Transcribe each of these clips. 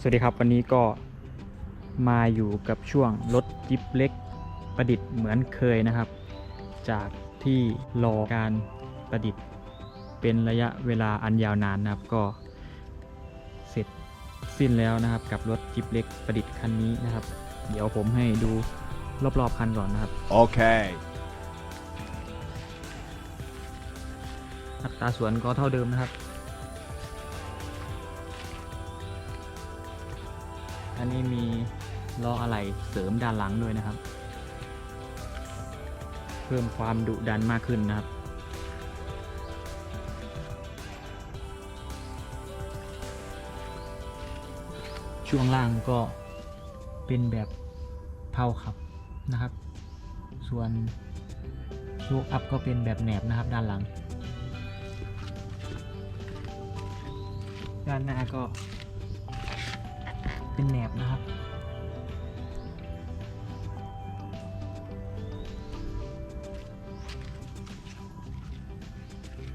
สวัสดีครับวันนี้ก็มาอยู่กับช่วงรถจิ๊บเล็กประดิษฐ์เหมือนเคยนะครับ จากที่รอการประดิษฐ์เป็นระยะเวลาอันยาวนานนะครับก็เสร็จสิ้นแล้วนะครับ กับรถจิ๊บเล็กประดิษฐ์คันนี้นะครับ เดี๋ยวผมให้ดูรอบๆคันก่อนนะครับ Okay. อัตราส่วนก็เท่าเดิมนะครับ อันนี้มีล้ออะไหล่เสริมด้านหลังด้วยนะครับ เพิ่มความดุดันมากขึ้นนะครับ ช่วงล่างก็เป็นแบบเผาขับนะครับ ส่วนโชคอัพก็เป็นแบบแหนบนะครับด้านหลัง ด้านหน้าก็ เป็นแหนบนะครับ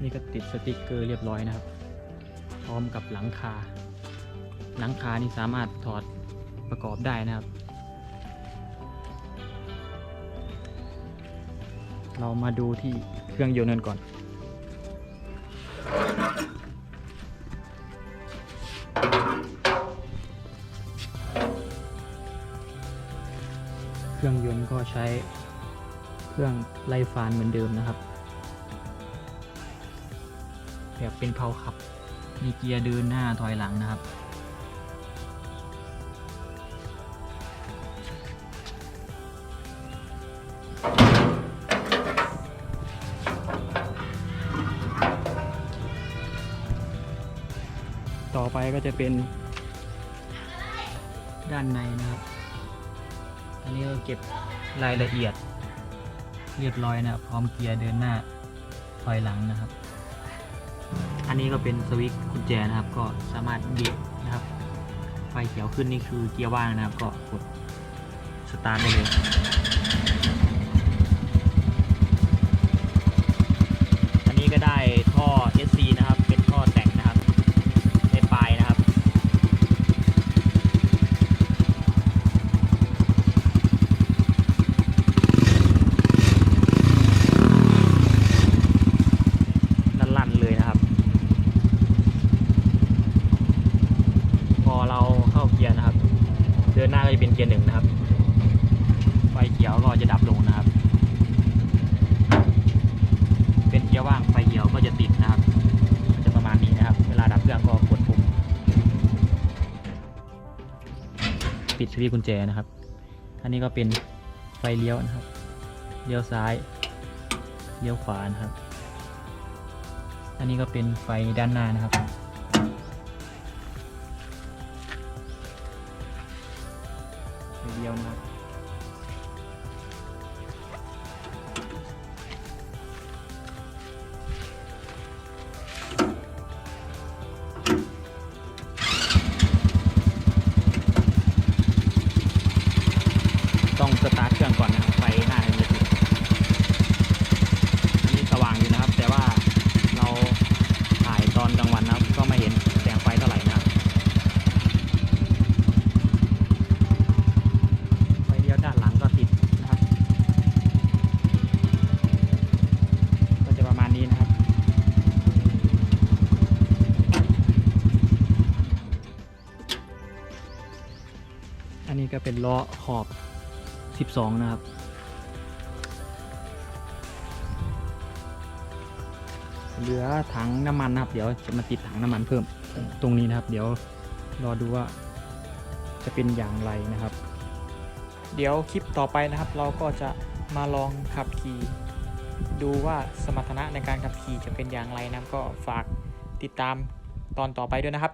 นี่ก็ติดสติกเกอร์เรียบร้อยนะครับ พร้อมกับหลังคา หลังคานี่สามารถถอดประกอบได้นะครับ เรามาดูที่เครื่องยนต์กันก่อน เครื่องยนต์ก็ใช้เครื่องไล่ฟานเหมือนเดิมนะครับ แบบเป็นเพาขับ มีเกียร์เดินหน้าถอยหลังนะครับ ต่อไปก็จะเป็นด้านในนะครับ อันนี้ก็เก็บรายละเอียด เรียบร้อยนะพร้อมเกียร์เดินหน้าถอยหลังนะครับ อันนี้ก็เป็นสวิตช์กุญแจนะครับ ก็สามารถเบิดนะครับ ไฟเขียวขึ้นนี่คือเกียร์ว่างนะครับ ก็กดสตาร์ทได้เลย อันนี้ก็ได้ท่อ SC นะครับ เป็นท่อแต่งนะครับในปลายนะครับ ลั่นๆเลยนะครับ พอเราเข้าเกียร์นะครับ เดินหน้าก็จะ เกียร์หนึ่งนะครับไฟเขียวก็จะดับลงนะครับ เป็นเกียร์ว่างไฟเขียวก็จะติดนะครับจะประมาณนี้นะครับ เวลาดับเครื่องก็กดปุ่มปิดสวิตช์กุญแจนะครับ อันนี้ก็เป็นไฟเลี้ยวนะครับเลี้ยวซ้ายเลี้ยวขวานะครับ อันนี้ก็เป็นไฟด้านหน้านะครับ เดียวนะ ก็เป็นล้อขอบ 12 นะครับ เหลือถังน้ำมันนะครับ เดี๋ยวจะมาติดถังน้ำมันเพิ่มตรงนี้นะครับ เดี๋ยวรอดูว่าจะเป็นอย่างไรนะครับ เดี๋ยวคลิปต่อไปนะครับ เราก็จะมาลองขับขี่ดูว่าสมรรถนะในการขับขี่จะเป็นอย่างไรนะก็ฝากติดตามตอนต่อไปด้วยนะครับ